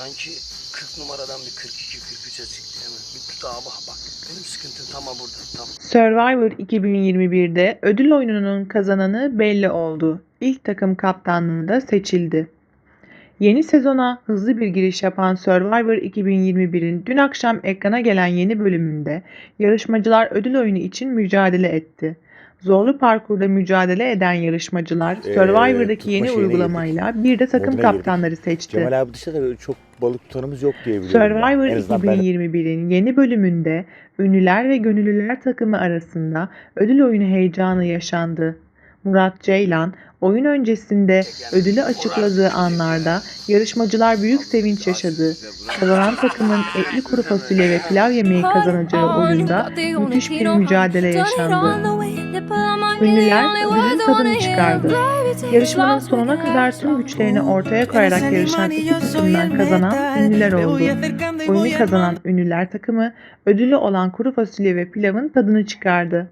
Sanki 40 numaradan bir 42 43'e çıktı hemen. Bir tut abi bak. Benim sıkıntım tam burada. Tam. Survivor 2021'de ödül oyununun kazananı belli oldu. İlk takım kaptanlığı da seçildi. Yeni sezona hızlı bir giriş yapan Survivor 2021'in dün akşam ekrana gelen yeni bölümünde yarışmacılar ödül oyunu için mücadele etti. Zorlu parkurda mücadele eden yarışmacılar Ee, Survivor'daki tutma yeni şeyine uygulamayla bir de takım Moduna girdik. kaptanları seçti. Cemal abi dışında da böyle çok balık tutanımız yok diye biliyorum. ben. Survivor En azından ben 2021'in yeni bölümünde ünlüler ve gönüllüler takımı arasında ödül oyunu heyecanı yaşandı. Murat Ceylan oyun öncesinde ödülü açıkladığı anlarda yarışmacılar büyük sevinç yaşadı. Kazanan takımın etli kuru fasulye ve pilav yemeği kazanacağı oyunda müthiş bir mücadele yaşandı. Ünlüler ödülün tadını çıkardı. Yarışmanın sonuna kadar tüm güçlerini ortaya koyarak yarışan iki takımdan kazanan ünlüler oldu. Oyunu kazanan ünlüler takımı ödülü olan kuru fasulye ve pilavın tadını çıkardı.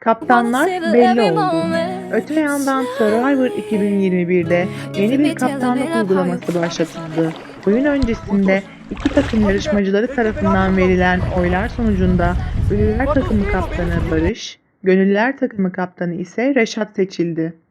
Kaptanlar belli oldu. Öte yandan Survivor 2021'de yeni bir kaptanlık uygulaması başlatıldı. Oyun öncesinde iki takım yarışmacıları tarafından verilen oylar sonucunda Ünlüler takımı kaptanı Barış, Gönüllüler takımı kaptanı ise Reşat seçildi.